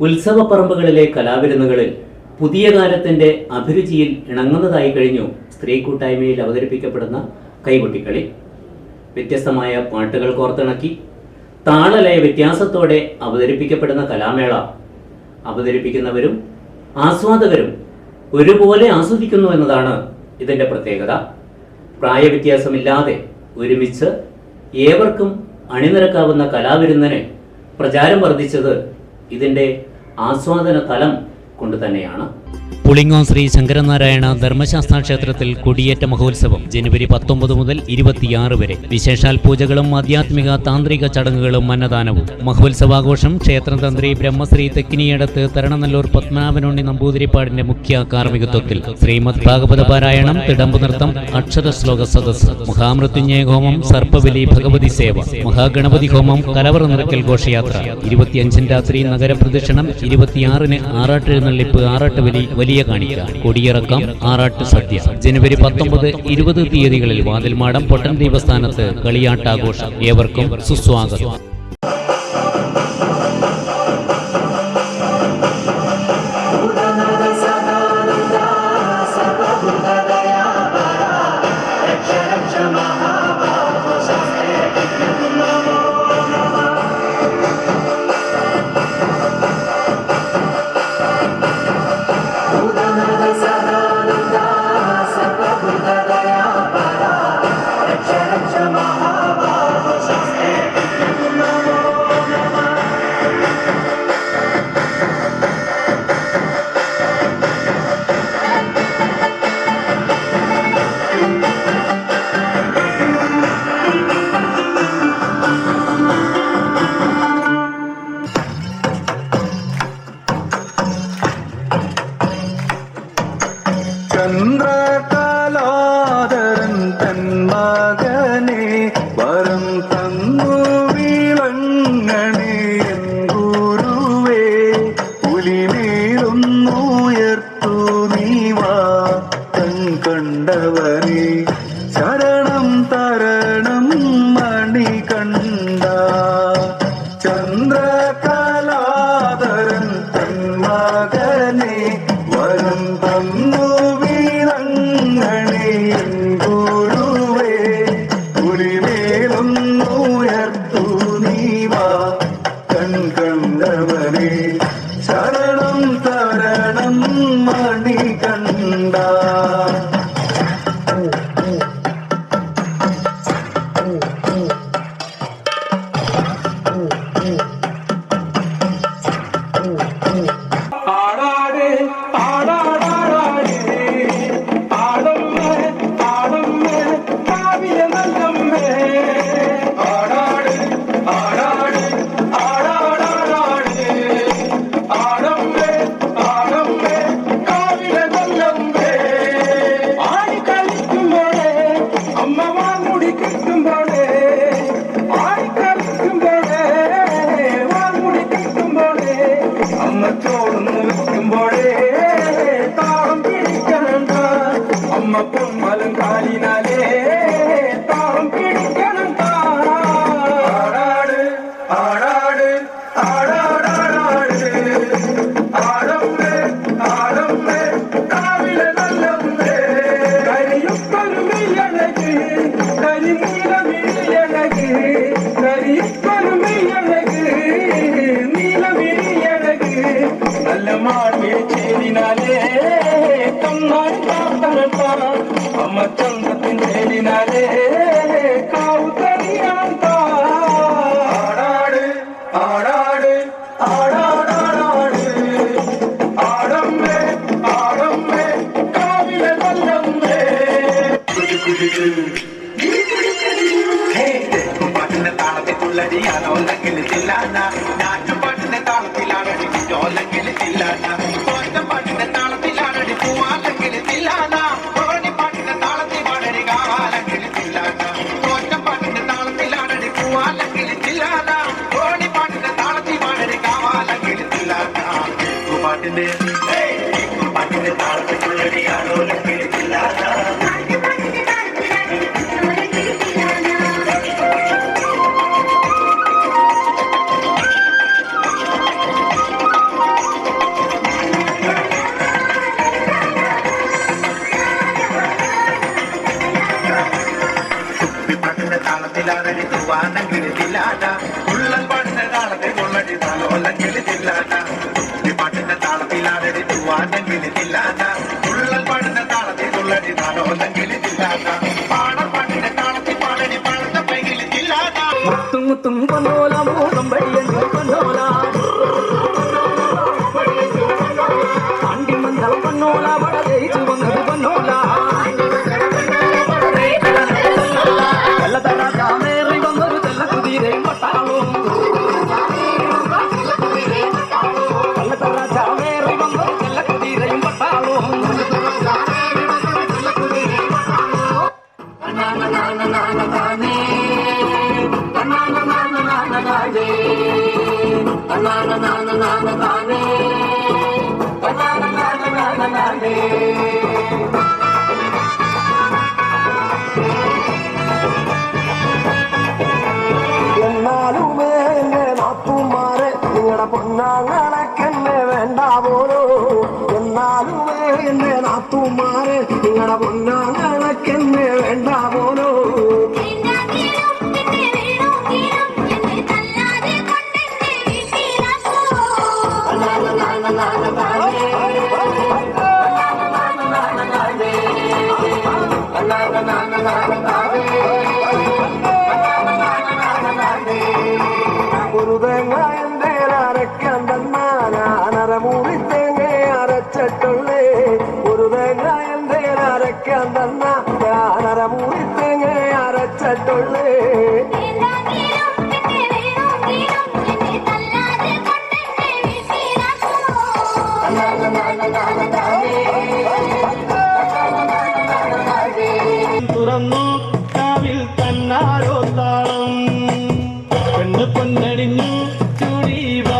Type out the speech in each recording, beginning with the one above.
ഉത്സവപ്പറമ്പുകളിലെ കലാവിരുന്നുകളിൽ പുതിയ കാലത്തിന്റെ അഭിരുചിയിൽ ഇണങ്ങുന്നതായി കഴിഞ്ഞു സ്ത്രീ കൂട്ടായ്മയിൽ അവതരിപ്പിക്കപ്പെടുന്ന കൈകൊട്ടിക്കളി. വ്യത്യസ്തമായ പാട്ടുകൾ കോർത്തിണക്കി താളലയ വ്യത്യാസത്തോടെ അവതരിപ്പിക്കപ്പെടുന്ന കലാമേള. അവതരിപ്പിക്കുന്നവരും ആസ്വാദകരും ഒരുപോലെ ആസ്വദിക്കുന്നു എന്നതാണ് ഇതിന്റെ പ്രത്യേകത. പ്രായവ്യത്യാസമില്ലാതെ ഒരുമിച്ച് ഏവർക്കും അണിനിരക്കാവുന്ന കലാവിരുന്നിന് പ്രചാരം വർദ്ധിച്ചത് ഇതിന്റെ ആസ്വാദന തലം കൊണ്ട് തന്നെയാണ് പുളിങ്ങോം ശ്രീ ശങ്കരനാരായണ ധർമ്മശാസ്ത്ര ക്ഷേത്രത്തിൽ കൊടിയേറ്റ മഹോത്സവം ജനുവരി പത്തൊമ്പത് മുതൽ ഇരുപത്തിയാറ് വരെ. വിശേഷാൽ പൂജകളും ആധ്യാത്മിക താന്ത്രിക ചടങ്ങുകളും അന്നദാനവും. മഹോത്സവാഘോഷം ക്ഷേത്രതന്ത്രി ബ്രഹ്മശ്രീ തെക്കിനിയടത്ത് തരണനല്ലൂർ പത്മനാഭനുണ്ണി നമ്പൂതിരിപ്പാടിന്റെ മുഖ്യ കാർമ്മികത്വത്തിൽ. ശ്രീമദ് ഭാഗവത പാരായണം തിടമ്പു നൃത്തം അക്ഷരശ്ലോക സദസ് മഹാമൃത്യുഞ്ജയ ഹോമം സർപ്പബലി ഭഗവതി സേവ മഹാഗണപതി ഹോമം കലവറ നിറക്കൽ ഘോഷയാത്ര. ഇരുപത്തിയഞ്ചിന് രാത്രി നഗരപ്രദക്ഷിണം ഇരുപത്തിയാറിന് ആറാട്ടെഴുന്നള്ളിപ്പ് ആറാട്ടുബലി വലിയ കാണിക്ക. കൊടിയിറക്കം ആറാട്ട് സദ്യ. ജനുവരി പത്തൊമ്പത് ഇരുപത് തീയതികളിൽ വാതിൽമാടം പൊട്ടൻ ദേവസ്ഥാനത്ത് കളിയാട്ടാഘോഷം. ഏവർക്കും സുസ്വാഗതം. ಚಂದ್ರ Thank you. தாளத்திலாரடி துவானங்கிருதில்லாதா உள்ளம் பாடுந்த தாளத்தை கொள்ளடி தாளம் உள்ளங்கிருதில்லாதா തൂവാനെങ്കിൽ തില്ലാന ഉള്ളൽ പാടുന്ന താളത്തിൽ കൊള്ളടി താലോലെങ്കിൽ തില്ലാന എന്നാലുമേ എന്റെ നാത്തുമാരെ നിങ്ങളുടെ പൊന്നാങ്ങളൊക്കെന്നെ വേണ്ട പോലോ എന്നാലുമേ എന്റെ നാത്തുമാരെ നിങ്ങളുടെ പൊന്നാങ്ങളൊക്കെന്നെ വേണ്ട പോലോ ஒரு தேங்காய் அரைக்கான் தன்னானா நரமூறி தேங்காய் அரைச்சட்டொள்ளே ஒரு தேங்காய் அரைக்கான் தன்னா நரமூறி தேங்காய் அரைச்சட்டொள்ளே La la la la la la దేవుడివా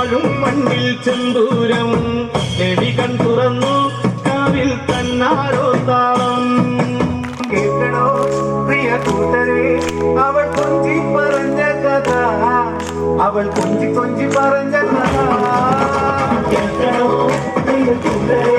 വാഴും മണ്ണിൽ ചെന്തൂരം. ദേവി കൺ തുറന്നു കാവിൽ തന്നാരോ താളം കേൾക്കണോ പ്രിയ കൂട്ടരെ അവൾ കൊഞ്ചി പറഞ്ഞ കഥ. അവൾ കൊഞ്ചി കൊഞ്ചി പറഞ്ഞ കഥ. കേൾക്കണോ പ്രിയ കൂട്ടരെ